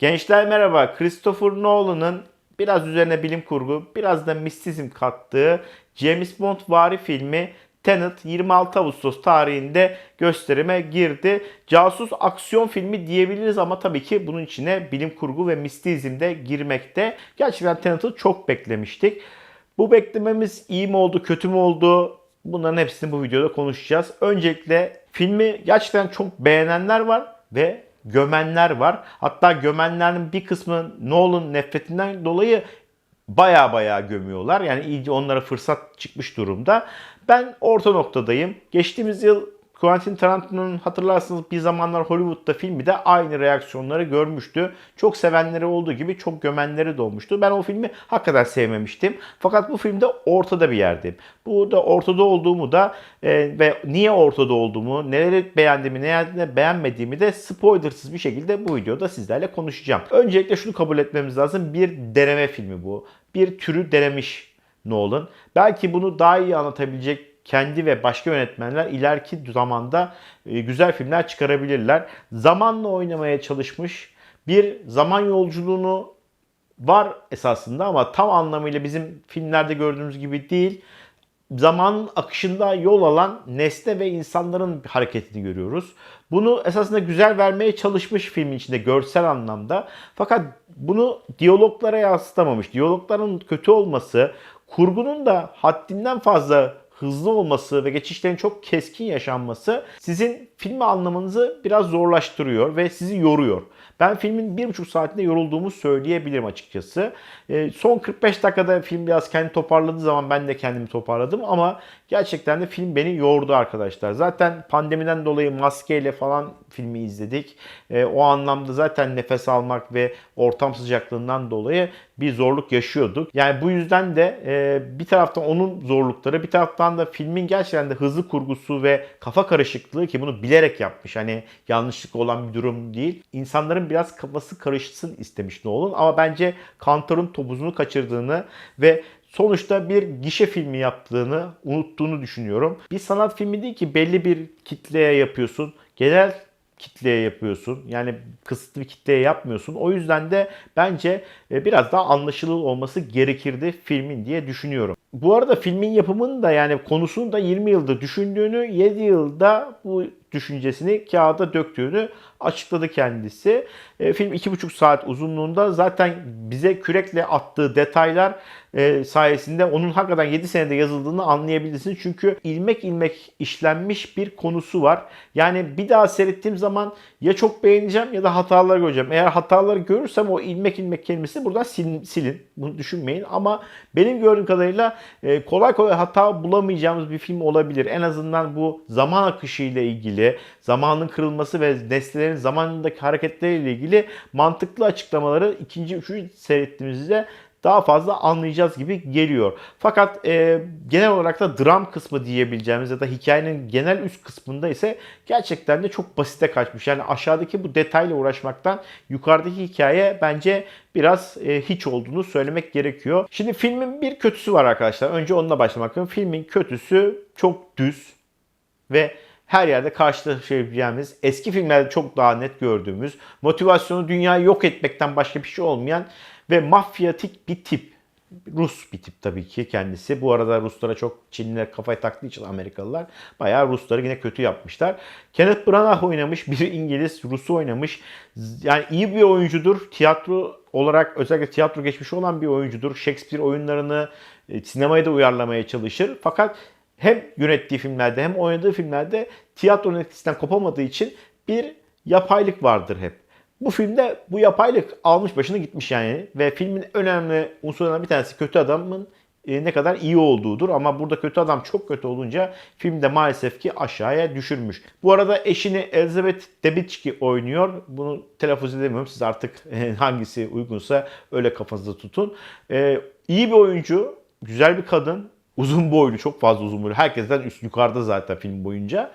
Gençler merhaba. Christopher Nolan'ın biraz üzerine bilim kurgu, biraz da mistizm kattığı James Bond vari filmi Tenet 26 Ağustos tarihinde gösterime girdi. Casus aksiyon filmi diyebiliriz ama tabii ki bunun içine bilim kurgu ve mistizm de girmekte. Gerçekten Tenet'i çok beklemiştik. Bu beklememiz iyi mi oldu, kötü mü oldu? Bunların hepsini bu videoda konuşacağız. Öncelikle filmi gerçekten çok beğenenler var ve gömenler var. Hatta gömenlerin bir kısmı Nolan nefretinden dolayı baya baya gömüyorlar. Yani iyice onlara fırsat çıkmış durumda. Ben orta noktadayım. Geçtiğimiz yıl Quentin Tarantino'nun hatırlarsınız bir zamanlar Hollywood'da filmi de aynı reaksiyonları görmüştü. Çok sevenleri olduğu gibi çok gömenleri de olmuştu. Ben o filmi hakikaten sevmemiştim. Fakat bu filmde ortada bir yerdeyim. Burada ortada olduğumu da e, ve niye ortada olduğumu, neleri beğendiğimi, neleri beğenmediğimi de spoilersız bir şekilde bu videoda sizlerle konuşacağım. Öncelikle şunu kabul etmemiz lazım. Bir deneme filmi bu. Bir türü denemiş Nolan. Belki bunu daha iyi anlatabilecek kendi ve başka yönetmenler ileriki zamanda e, güzel filmler çıkarabilirler. Zamanla oynamaya çalışmış bir zaman yolculuğunu var esasında ama tam anlamıyla bizim filmlerde gördüğümüz gibi değil. Zamanın akışında yol alan nesne ve insanların hareketini görüyoruz. Bunu esasında güzel vermeye çalışmış filmin içinde görsel anlamda. Fakat bunu diyaloglara yansıtamamış. Diyalogların kötü olması, kurgunun da haddinden fazla hızlı olması ve geçişlerin çok keskin yaşanması sizin filmi anlamanızı biraz zorlaştırıyor ve sizi yoruyor. Ben filmin bir buçuk saatinde yorulduğumu söyleyebilirim açıkçası. E, son 45 dakikada film biraz kendi toparladığı zaman ben de kendimi toparladım ama gerçekten de film beni yordu arkadaşlar. Zaten pandemiden dolayı maskeyle falan filmi izledik. E, o anlamda zaten nefes almak ve ortam sıcaklığından dolayı bir zorluk yaşıyorduk. Yani bu yüzden de e, bir taraftan onun zorlukları bir taraftan da filmin gerçekten de hızlı kurgusu ve kafa karışıklığı ki bunu bilerek yapmış. Hani yanlışlık olan bir durum değil. İnsanların biraz kafası karışsın istemiş Nolan ama bence Kantor'un topuzunu kaçırdığını ve sonuçta bir gişe filmi yaptığını unuttuğunu düşünüyorum. Bir sanat filmi değil ki belli bir kitleye yapıyorsun. Genel kitleye yapıyorsun. Yani kısıtlı bir kitleye yapmıyorsun. O yüzden de bence e, biraz daha anlaşılır olması gerekirdi filmin diye düşünüyorum. Bu arada filmin yapımını da yani konusunu da 20 yıldır düşündüğünü, 7 yılda bu düşüncesini kağıda döktüğünü açıkladı kendisi. E, film 2,5 saat uzunluğunda zaten bize kürekle attığı detaylar e, sayesinde onun hakikaten 7 senede yazıldığını anlayabilirsiniz. Çünkü ilmek ilmek işlenmiş bir konusu var. Yani bir daha seyrettiğim zaman ya çok beğeneceğim ya da hatalar göreceğim. Eğer hataları görürsem o ilmek ilmek kelimesi buradan silin. silin. Bunu düşünmeyin. Ama benim gördüğüm kadarıyla e, kolay kolay hata bulamayacağımız bir film olabilir. En azından bu zaman akışı ile ilgili, zamanın kırılması ve nesnelerin zamanındaki hareketleriyle ilgili mantıklı açıklamaları ikinci, üçüncü seyrettiğimizde daha fazla anlayacağız gibi geliyor. Fakat e, genel olarak da dram kısmı diyebileceğimiz ya da hikayenin genel üst kısmında ise gerçekten de çok basite kaçmış. Yani aşağıdaki bu detayla uğraşmaktan yukarıdaki hikaye bence biraz e, hiç olduğunu söylemek gerekiyor. Şimdi filmin bir kötüsü var arkadaşlar. Önce onunla başlamak istiyorum. Filmin kötüsü çok düz ve her yerde karşılaşabileceğimiz, eski filmlerde çok daha net gördüğümüz, motivasyonu dünyayı yok etmekten başka bir şey olmayan ve mafyatik bir tip. Rus bir tip tabii ki kendisi. Bu arada Ruslara çok Çinliler kafayı taktığı için Amerikalılar bayağı Rusları yine kötü yapmışlar. Kenneth Branagh oynamış, bir İngiliz, Rus'u oynamış. Yani iyi bir oyuncudur. Tiyatro olarak özellikle tiyatro geçmişi olan bir oyuncudur. Shakespeare oyunlarını e, sinemaya da uyarlamaya çalışır. Fakat hem yönettiği filmlerde hem oynadığı filmlerde tiyatronun etkisinden kopamadığı için bir yapaylık vardır hep. Bu filmde bu yapaylık almış başını gitmiş yani ve filmin önemli unsurlarından bir tanesi kötü adamın e, ne kadar iyi olduğudur ama burada kötü adam çok kötü olunca filmde maalesef ki aşağıya düşürmüş. Bu arada eşini Elizabeth Debicki oynuyor. Bunu telaffuz edemiyorum. Siz artık e, hangisi uygunsa öyle kafanızda tutun. Ee, iyi bir oyuncu, güzel bir kadın, uzun boylu, çok fazla uzun boylu. Herkesten üst yukarıda zaten film boyunca.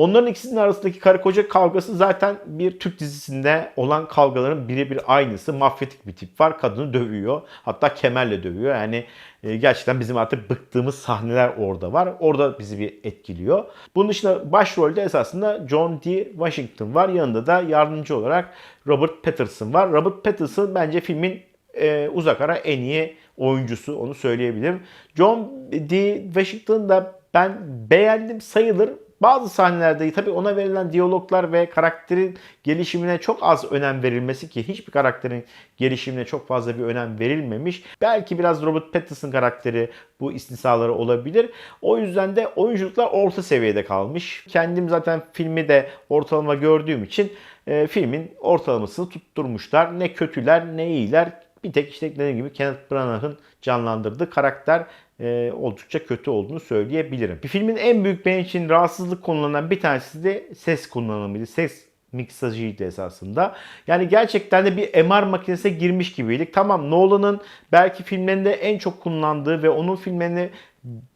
Onların ikisinin arasındaki karı koca kavgası zaten bir Türk dizisinde olan kavgaların birebir aynısı. Mafyatik bir tip var. Kadını dövüyor. Hatta kemerle dövüyor. Yani e, gerçekten bizim artık bıktığımız sahneler orada var. Orada bizi bir etkiliyor. Bunun dışında başrolde esasında John D. Washington var. Yanında da yardımcı olarak Robert Pattinson var. Robert Pattinson bence filmin e, uzak ara en iyi oyuncusu onu söyleyebilirim. John D. Washington da ben beğendim sayılır. Bazı sahnelerde tabii ona verilen diyaloglar ve karakterin gelişimine çok az önem verilmesi ki hiçbir karakterin gelişimine çok fazla bir önem verilmemiş. Belki biraz Robert Pattinson karakteri bu istisnaları olabilir. O yüzden de oyunculuklar orta seviyede kalmış. Kendim zaten filmi de ortalama gördüğüm için e, filmin ortalamasını tutturmuşlar. Ne kötüler ne iyiler. Bir tek işte dediğim gibi Kenneth Branagh'ın canlandırdığı karakter e, oldukça kötü olduğunu söyleyebilirim. Bir filmin en büyük benim için rahatsızlık konularından bir tanesi de ses kullanımıydı. Ses miksajıydı esasında. Yani gerçekten de bir MR makinesine girmiş gibiydik. Tamam Nolan'ın belki filmlerinde en çok kullandığı ve onun filmlerini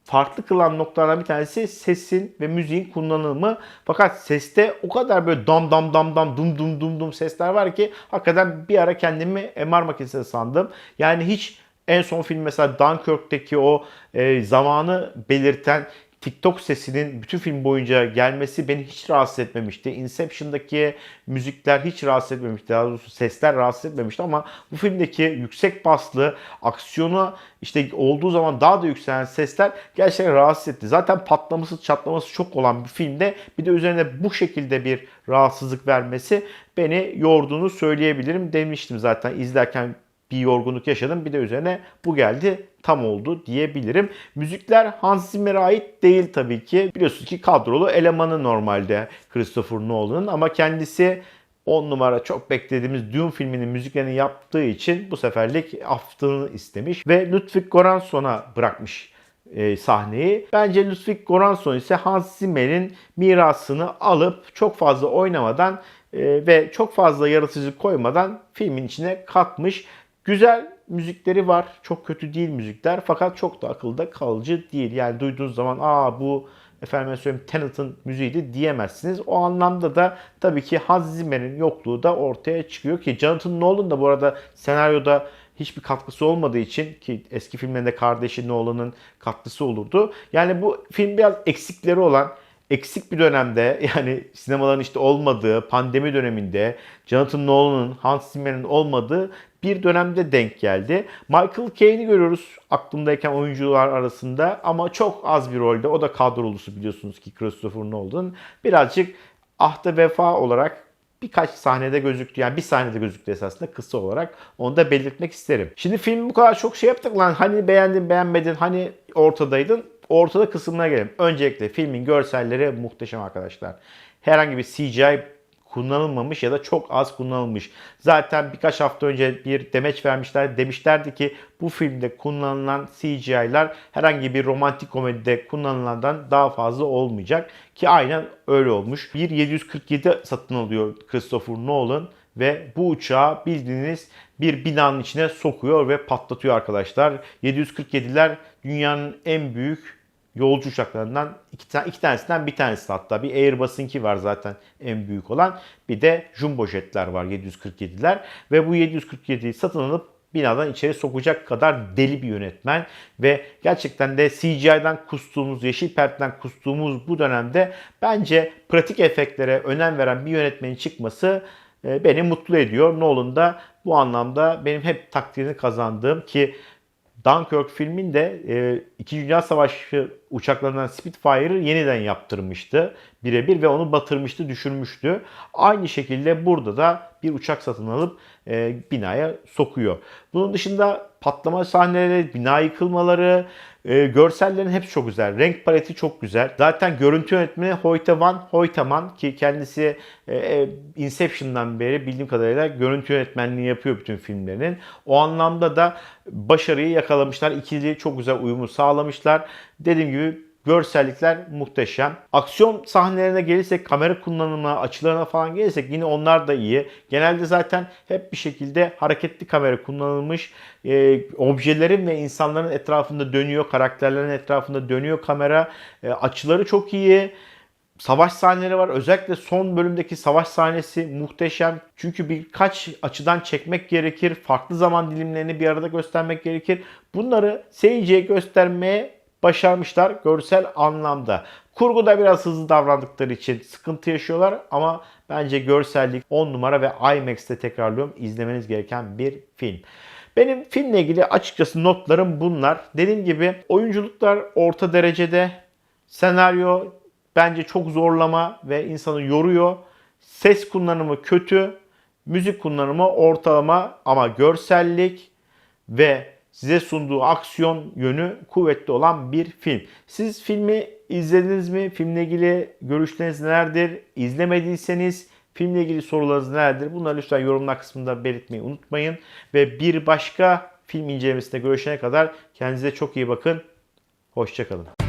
farklı kılan noktalardan bir tanesi sesin ve müziğin kullanımı. Fakat seste o kadar böyle dam dam dam dam dum dum dum dum sesler var ki hakikaten bir ara kendimi MR makinesine sandım. Yani hiç en son film mesela Dunkirk'teki o e, zamanı belirten TikTok sesinin bütün film boyunca gelmesi beni hiç rahatsız etmemişti. Inception'daki müzikler hiç rahatsız etmemişti. Daha doğrusu sesler rahatsız etmemişti ama bu filmdeki yüksek baslı, aksiyonu işte olduğu zaman daha da yükselen sesler gerçekten rahatsız etti. Zaten patlaması, çatlaması çok olan bir filmde bir de üzerine bu şekilde bir rahatsızlık vermesi beni yorduğunu söyleyebilirim demiştim zaten izlerken bir yorgunluk yaşadım. Bir de üzerine bu geldi tam oldu diyebilirim. Müzikler Hans Zimmer'e ait değil tabii ki. Biliyorsunuz ki kadrolu elemanı normalde Christopher Nolan'ın ama kendisi 10 numara çok beklediğimiz Dune filminin müziklerini yaptığı için bu seferlik affını istemiş ve Ludwig Göransson'a bırakmış e, sahneyi. Bence Ludwig Göransson ise Hans Zimmer'in mirasını alıp çok fazla oynamadan e, ve çok fazla yaratıcı koymadan filmin içine katmış. Güzel müzikleri var. Çok kötü değil müzikler. Fakat çok da akılda kalıcı değil. Yani duyduğunuz zaman aa bu efendim söyleyeyim Tenet'ın müziğiydi diyemezsiniz. O anlamda da tabii ki Hans Zimmer'in yokluğu da ortaya çıkıyor ki Jonathan Nolan da bu arada senaryoda hiçbir katkısı olmadığı için ki eski filmlerinde kardeşi Nolan'ın katkısı olurdu. Yani bu film biraz eksikleri olan eksik bir dönemde yani sinemaların işte olmadığı pandemi döneminde Jonathan Nolan'ın, Hans Zimmer'in olmadığı bir dönemde denk geldi. Michael Caine'i görüyoruz aklımdayken oyuncular arasında ama çok az bir rolde. O da kadrolusu biliyorsunuz ki Christopher Nolan. Birazcık ahda vefa olarak birkaç sahnede gözüktü. Yani bir sahnede gözüktü esasında kısa olarak. Onu da belirtmek isterim. Şimdi film bu kadar çok şey yaptık lan. Hani beğendin beğenmedin hani ortadaydın. Ortada kısmına gelelim. Öncelikle filmin görselleri muhteşem arkadaşlar. Herhangi bir CGI kullanılmamış ya da çok az kullanılmış. Zaten birkaç hafta önce bir demeç vermişler. Demişlerdi ki bu filmde kullanılan CGI'lar herhangi bir romantik komedide kullanılandan daha fazla olmayacak. Ki aynen öyle olmuş. Bir 747 satın alıyor Christopher Nolan ve bu uçağı bildiğiniz bir binanın içine sokuyor ve patlatıyor arkadaşlar. 747'ler dünyanın en büyük yolcu uçaklarından iki, tane, iki tanesinden bir tanesi hatta bir Airbus'unki var zaten en büyük olan. Bir de jumbo jetler var 747'ler ve bu 747'yi satın alıp binadan içeri sokacak kadar deli bir yönetmen ve gerçekten de CGI'den kustuğumuz, yeşil pertten kustuğumuz bu dönemde bence pratik efektlere önem veren bir yönetmenin çıkması e, beni mutlu ediyor. Nolan da bu anlamda benim hep takdirini kazandığım ki Dunkirk filminde e, İkinci Dünya Savaşı uçaklarından Spitfire'ı yeniden yaptırmıştı birebir ve onu batırmıştı, düşürmüştü. Aynı şekilde burada da bir uçak satın alıp e, binaya sokuyor. Bunun dışında patlama sahneleri, bina yıkılmaları, e, görsellerin hepsi çok güzel. Renk paleti çok güzel. Zaten görüntü yönetmeni Hoyte van Hoyteman ki kendisi e, e, Inception'dan beri bildiğim kadarıyla görüntü yönetmenliği yapıyor bütün filmlerinin. O anlamda da başarıyı yakalamışlar. İkili çok güzel uyumu sağlamışlar. Dediğim gibi Görsellikler muhteşem. Aksiyon sahnelerine gelirsek, kamera kullanımına, açılarına falan gelirsek yine onlar da iyi. Genelde zaten hep bir şekilde hareketli kamera kullanılmış. E, objelerin ve insanların etrafında dönüyor, karakterlerin etrafında dönüyor kamera. E, açıları çok iyi. Savaş sahneleri var. Özellikle son bölümdeki savaş sahnesi muhteşem. Çünkü birkaç açıdan çekmek gerekir. Farklı zaman dilimlerini bir arada göstermek gerekir. Bunları seyirciye göstermeye başarmışlar görsel anlamda. Kurguda biraz hızlı davrandıkları için sıkıntı yaşıyorlar ama bence görsellik 10 numara ve IMAX'te tekrarlıyorum izlemeniz gereken bir film. Benim filmle ilgili açıkçası notlarım bunlar. Dediğim gibi oyunculuklar orta derecede. Senaryo bence çok zorlama ve insanı yoruyor. Ses kullanımı kötü. Müzik kullanımı ortalama ama görsellik ve size sunduğu aksiyon yönü kuvvetli olan bir film. Siz filmi izlediniz mi? Filmle ilgili görüşleriniz nelerdir? İzlemediyseniz filmle ilgili sorularınız nelerdir? Bunları lütfen yorumlar kısmında belirtmeyi unutmayın. Ve bir başka film incelemesinde görüşene kadar kendinize çok iyi bakın. Hoşçakalın.